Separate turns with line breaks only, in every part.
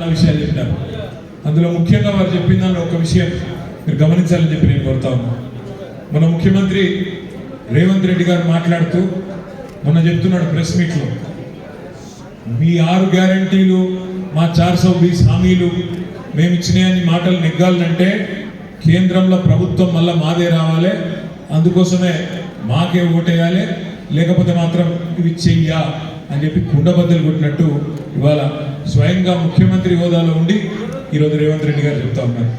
చాలా విషయాలు చెప్పినారు. అందులో ముఖ్యంగా వారు చెప్పిన దానిలో ఒక విషయం. మీరు గమనించాలని చెప్పి నేను కోరుతా ఉన్నాను మన ముఖ్యమంత్రి రేవంత్ రెడ్డి గారు మాట్లాడుతూ మొన్న చెప్తున్నాడు ప్రెస్ మీట్లో మీ ఆరు గ్యారంటీలు మా చార్ సౌ బీస్ హామీలు మేము ఇచ్చినాయని మాటలు నెగ్గాలంటే కేంద్రంలో ప్రభుత్వం మళ్ళీ మాదే రావాలి. అందుకోసమే మాకే ఓటేయాలి. లేకపోతే మాత్రం ఇవి చెయ్యా అని చెప్పి కుండబద్దలు కొట్టినట్టు ఇవాళ స్వయంగా ముఖ్యమంత్రి హోదాలో ఉండి ఈరోజు రేవంత్ రెడ్డి గారు చెప్తా ఉన్నారు.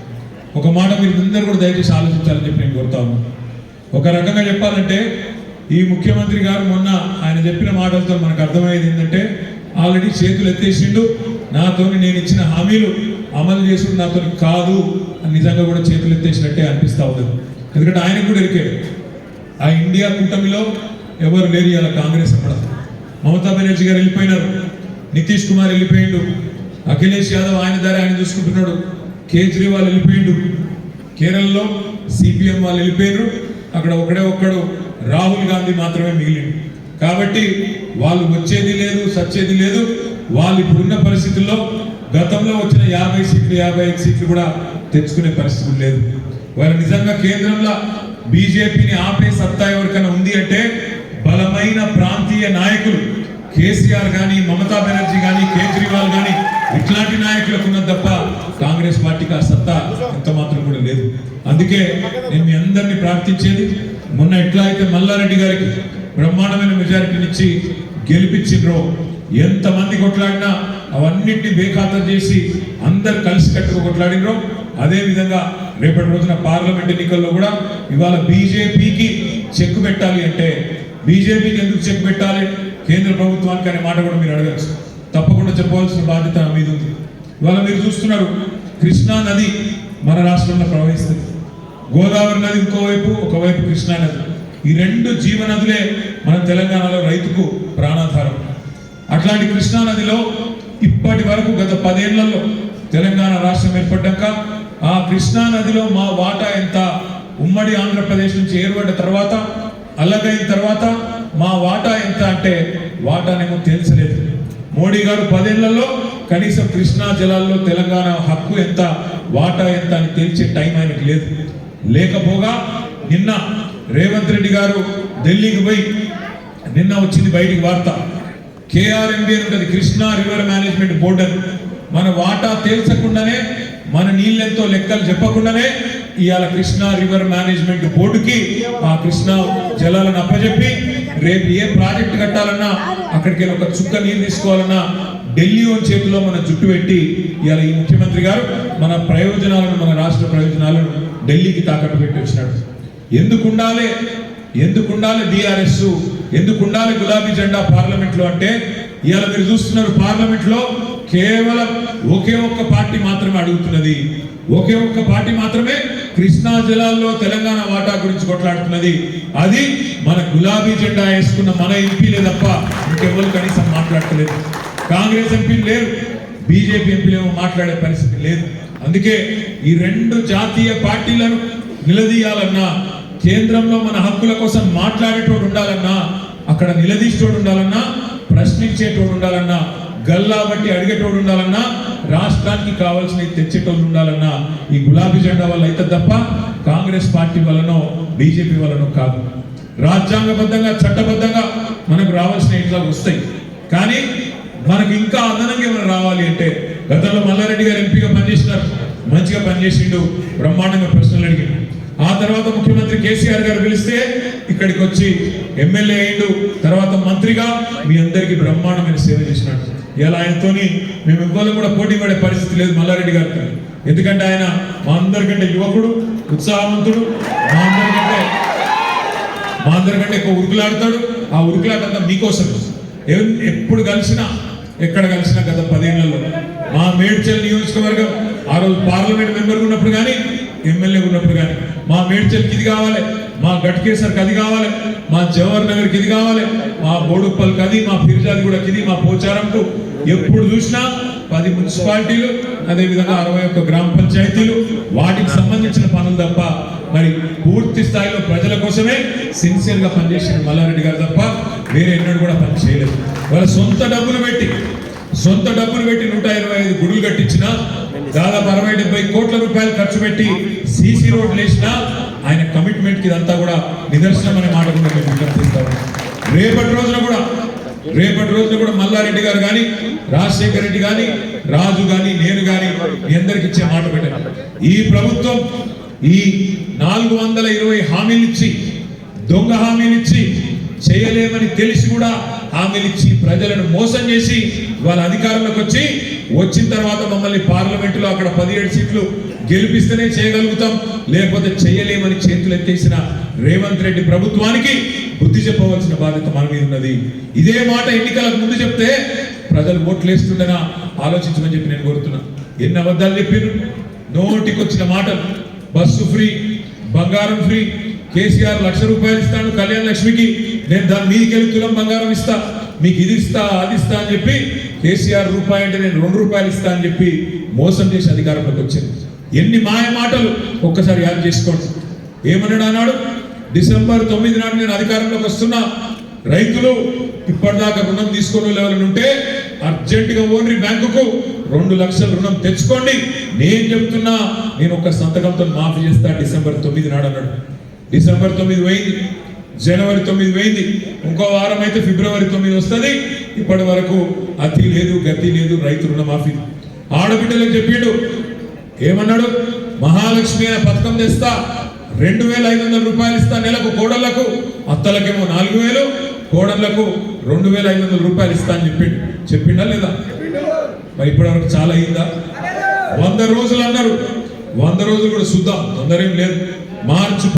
ఒక మాట మీరు అందరూ కూడా దయచేసి ఆలోచించాలని చెప్పి నేను కోరుతా ఉన్నాను ఒక రకంగా చెప్పాలంటే ఈ ముఖ్యమంత్రి గారు మొన్న ఆయన చెప్పిన మాటలతో మనకు అర్థమయ్యేది ఏంటంటే ఆల్రెడీ చేతులు ఎత్తేసిండు నాతోని నేను ఇచ్చిన హామీలు అమలు చేసుడు నాతో కాదు అని నిజంగా కూడా చేతులు ఎత్తేసినట్టే అనిపిస్తా ఉంది ఎందుకంటే ఆయనకు కూడా ఇరికాడు ఆ ఇండియా కూటమిలో ఎవరు లేరు ఇలా కాంగ్రెస్ అక్కడ మమతా బెనర్జీ గారు వెళ్ళిపోయినారు. నితీష్ కుమార్ వెళ్ళిపోయిండు. అఖిలేష్ యాదవ్ ఆయన దారి ఆయన చూసుకుంటున్నాడు. కేజ్రీవాల్ వెళ్ళిపోయిండు. కేరళలో సిపిఎం వాళ్ళు వెళ్ళిపోయారు అక్కడ ఒకడే ఒక్కడు రాహుల్ గాంధీ మాత్రమే మిగిలిండు. కాబట్టి వాళ్ళు వచ్చేది లేదు సచ్చేది లేదు. వాళ్ళు ఇప్పుడున్న పరిస్థితుల్లో గతంలో వచ్చిన యాభై సీట్లు యాభై ఐదు సీట్లు కూడా తెచ్చుకునే పరిస్థితులు లేదు. వాళ్ళు నిజంగా కేంద్రంలో బీజేపీని ఆపే సత్తా ఎవరికైనా ఉంది అంటే బలమైన ప్రాంతీయ నాయకులు కేసీఆర్ కానీ మమతా బెనర్జీ కానీ కేజ్రీవాల్ కానీ ఇట్లాంటి నాయకులకు ఉన్నది తప్ప కాంగ్రెస్ పార్టీకి ఆ సత్తా ఎంత మాత్రం కూడా లేదు. అందుకే నేను మీ అందరినీ ప్రార్థించేది మొన్న ఎట్లా అయితే మల్లారెడ్డి గారికి బ్రహ్మాండమైన మెజారిటీనిచ్చి గెలిపించిండ్రో ఎంతమంది కొట్లాడినా అవన్నిటిని బేఖాతరు చేసి అందరు కలిసి కట్టుకు కొట్లాడినరో అదేవిధంగా రేపటి రోజున పార్లమెంట్ ఎన్నికల్లో కూడా ఇవాళ బీజేపీకి చెక్ పెట్టాలి అంటే బీజేపీకి ఎందుకు చెక్ పెట్టాలి? కేంద్ర ప్రభుత్వానికి అనే మాట కూడా మీరు అడగచ్చు. తప్పకుండా చెప్పవలసిన బాధ్యత మీద ఉంది. ఇవాళ మీరు చూస్తున్నారు కృష్ణా నది మన రాష్ట్రంలో ప్రవహిస్తుంది. గోదావరి నది ఇంకోవైపు ఒకవైపు కృష్ణా నది. ఈ రెండు జీవనదులే మన తెలంగాణలో రైతుకు ప్రాణాధారం. అట్లాంటి కృష్ణా నదిలో ఇప్పటి వరకు గత పదేళ్ళలో తెలంగాణ రాష్ట్రం ఏర్పడ్డాక ఆ కృష్ణా నదిలో మా వాటా ఎంత? ఉమ్మడి ఆంధ్రప్రదేశ్ నుంచి ఏర్పడ్డ తర్వాత అల్లగైన తర్వాత మా వాటా ఎంత అంటే వాటానేమో తెలిసలేదు. మోడీ గారు పదేళ్ళలో కనీసం కృష్ణా జలాల్లో తెలంగాణ హక్కు ఎంత వాటా ఎంత అని తెలిసే టైం ఆయనకి లేదు. లేకపోగా నిన్న రేవంత్ రెడ్డి గారు ఢిల్లీకి పోయి నిన్న వచ్చింది బయటికి వార్త. కేఆర్ఎంబి అని ఉంటుంది కృష్ణా రివర్ మేనేజ్మెంట్ బోర్డు మన వాటా తేల్చకుండానే మన నీళ్ళెంతో లెక్కలు చెప్పకుండానే ఇవాళ కృష్ణా రివర్ మేనేజ్మెంట్ బోర్డుకి ఆ కృష్ణా జలాలను అప్పచెప్పి రేపు ఏ ప్రాజెక్ట్ కట్టాలన్నా అక్కడికి వెళ్ళి ఒక చుక్క నీరు తీసుకోవాలన్నా ఢిల్లీ ఓన్ చేతిలో మన జుట్టు పెట్టి ఇవాళ ఈ ముఖ్యమంత్రి గారు మన ప్రయోజనాలను మన రాష్ట్ర ప్రయోజనాలను ఢిల్లీకి తాకట్టు పెట్టి వచ్చినాడు. ఎందుకు ఉండాలి ఎందుకు ఉండాలి బీఆర్ఎస్? ఎందుకు ఉండాలి గులాబీ జెండా పార్లమెంట్లో అంటే ఇవాళ మీరు చూస్తున్నారు పార్లమెంట్లో కేవలం ఒకే ఒక్క పార్టీ మాత్రమే అడుగుతున్నది. ఒకే ఒక్క పార్టీ మాత్రమే కృష్ణా జిల్లాల్లో తెలంగాణ వాటా గురించి కొట్లాడుతున్నది. అది మన గులాబీ జెండా వేసుకున్న మన ఎంపీలే తప్ప ఇంకెవరు కనీసం మాట్లాడటలేదు కాంగ్రెస్ ఎంపీలు లేరు బీజేపీ ఎంపీలేమో మాట్లాడే పరిస్థితి లేదు. అందుకే ఈ రెండు జాతీయ పార్టీలను నిలదీయాలన్నా కేంద్రంలో మన హక్కుల కోసం మాట్లాడేటోడు ఉండాలన్నా అక్కడ నిలదీసేటోడు ఉండాలన్నా ప్రశ్నించేటోడు ఉండాలన్నా గల్లా బట్టి అడిగేటోడు ఉండాలన్నా రాష్ట్రానికి కావాల్సినవి తెచ్చేటోళ్ళు ఉండాలన్నా ఈ గులాబీ జెండా వల్ల అయితే తప్ప కాంగ్రెస్ పార్టీ వల్లనో బీజేపీ వల్లనో కాదు. రాజ్యాంగబద్ధంగా చట్టబద్ధంగా మనకు రావాల్సిన ఇట్లా వస్తాయి. కానీ మనకి ఇంకా అదనంగా ఏమైనా రావాలి అంటే గతంలో మల్లారెడ్డి గారు ఎంపీగా పనిచేసినారు. మంచిగా పనిచేసిండు బ్రహ్మాండంగా ప్రశ్నలు అడిగాడు. ఆ తర్వాత ముఖ్యమంత్రి కేసీఆర్ గారు పిలిస్తే ఇక్కడికి వచ్చి ఎమ్మెల్యే అయిండు తర్వాత మంత్రిగా మీ అందరికీ బ్రహ్మాండమైన సేవ చేసినాడు. ఇలా ఆయనతోని మేము ఇవ్వాలి కూడా పోటీ పడే పరిస్థితి లేదు మల్లారెడ్డి గారికి ఎందుకంటే ఆయన మా అందరికంటే యువకుడు ఉత్సాహవంతుడు. మా అందరికంటే మా అందరికంటే ఎక్కువ ఉరుకులాడతాడు. ఆ ఉరుకులాట అంతా మీకోసం ఎప్పుడు కలిసినా ఎక్కడ కలిసినా గత పదేళ్ళలో మా మేడ్చల్ నియోజకవర్గం ఆ రోజు పార్లమెంట్ మెంబర్ ఉన్నప్పుడు కానీ ఎమ్మెల్యే ఉన్నప్పుడు కానీ మా మేడ్చల్కి ఇది కావాలి. మా గట్కేసర్కి అది కావాలి మా జవహర్ నగర్కి ఇది కావాలి మా బోడుప్పల్కి అది మా ఫిర్జాదిగూడకి ఇది మా పోచారంకు ఎప్పుడు చూసినా పది మున్సిపాలిటీలు అదేవిధంగా అరవై ఒక్క గ్రామ పంచాయతీలు వాటికి సంబంధించిన పనులు తప్ప మరి పూర్తి స్థాయిలో ప్రజల కోసమే సిన్సియర్గా పనిచేసిన మల్లారెడ్డి గారు తప్ప వేరే ఎన్నడూ కూడా పని చేయలేదు. వాళ్ళ సొంత డబ్బులు పెట్టి సొంత డబ్బులు పెట్టి నూట ఇరవై ఐదు గుడులు కట్టించిన దాదాపు అరవై డెబ్బై కోట్ల రూపాయలు ఖర్చు పెట్టి సీసీ రోడ్లు వేసినా ఆయన కమిట్మెంట్కి ఇదంతా కూడా నిదర్శనం అనే మాట కూడా మేము విజ్ఞప్తిస్తాము రేపటి రోజున కూడా రేపటి రోజున కూడా మల్లారెడ్డి గారు కానీ రాజశేఖర రెడ్డి కానీ రాజు కానీ నేను కానీ మీ అందరికి ఇచ్చే మాట పెట్టాను ఈ ప్రభుత్వం ఈ నాలుగు వందల ఇరవై హామీలిచ్చి దొంగ హామీలిచ్చి చేయలేమని తెలిసి కూడా హామీలిచ్చి ప్రజలను మోసం చేసి వాళ్ళ అధికారంలోకి వచ్చి వచ్చిన తర్వాత మమ్మల్ని పార్లమెంటులో అక్కడ పదిహేడు సీట్లు గెలిపిస్తేనే చేయగలుగుతాం లేకపోతే చేయలేమని చేతులు ఎత్తేసిన రేవంత్ రెడ్డి ప్రభుత్వానికి బుద్ధి చెప్పవలసిన బాధ్యత మన మీద ఉన్నది. ఇదే మాట ఎన్నికలకు ముందు చెప్తే ప్రజలు ఓట్లేస్తుండగా ఆలోచించమని చెప్పి నేను కోరుతున్నా. ఎన్ని అబద్ధాలు చెప్పారు నోటికొచ్చిన మాటలు బస్సు ఫ్రీ బంగారం ఫ్రీ కేసీఆర్ లక్ష రూపాయలు ఇస్తాను కళ్యాణ లక్ష్మికి నేను దాని మీదికి వెళ్ళి తులం బంగారం ఇస్తా మీకు ఇది ఇస్తా అది ఇస్తా అని చెప్పి కేసీఆర్ రూపాయి అంటే నేను రెండు రూపాయలు ఇస్తా అని చెప్పి మోసం చేసి అధికారంలోకి వచ్చింది ఎన్ని మాయ మాటలు ఒక్కసారి యాద్ చేసుకోండి. ఏమన్నాడు అన్నాడు? డిసెంబర్ తొమ్మిది నాడు నేను అధికారంలోకి వస్తున్నా. రైతులు ఇప్పటిదాకా రుణం తీసుకుని లెవెల్ ఉంటే అర్జెంటుగా ఓన్రి బ్యాంకుకు రెండు లక్షల రుణం తెచ్చుకోండి. నేను చెప్తున్నా నేను ఒక సంతకంతో మాఫీ చేస్తా డిసెంబర్ తొమ్మిది నాడు అన్నాడు. డిసెంబర్ తొమ్మిది పోయింది. జనవరి తొమ్మిది పోయింది. ఇంకో వారం అయితే ఫిబ్రవరి తొమ్మిది వస్తుంది. ఇప్పటి వరకు అతి లేదు గతి లేదు రైతు రుణమాఫీ. ఆడబిడ్డలకు చెప్పిండు ఏమన్నాడు? మహాలక్ష్మి అనే పథకం తెస్తా రెండు వేల ఐదు వందల రూపాయలు ఇస్తా నెలకు కోడళ్ళకు. అత్తలకేమో నాలుగు వేలు కోడళ్ళకు రెండు వేల ఐదు వందల రూపాయలు ఇస్తా అని చెప్పిండు. చెప్పిండా లేదా? మరి ఇప్పటి వరకు చాలా అయిందా? వంద రోజులు అన్నారు. వంద రోజులు కూడా చూద్దాం తొందరేం లేదు. మార్చి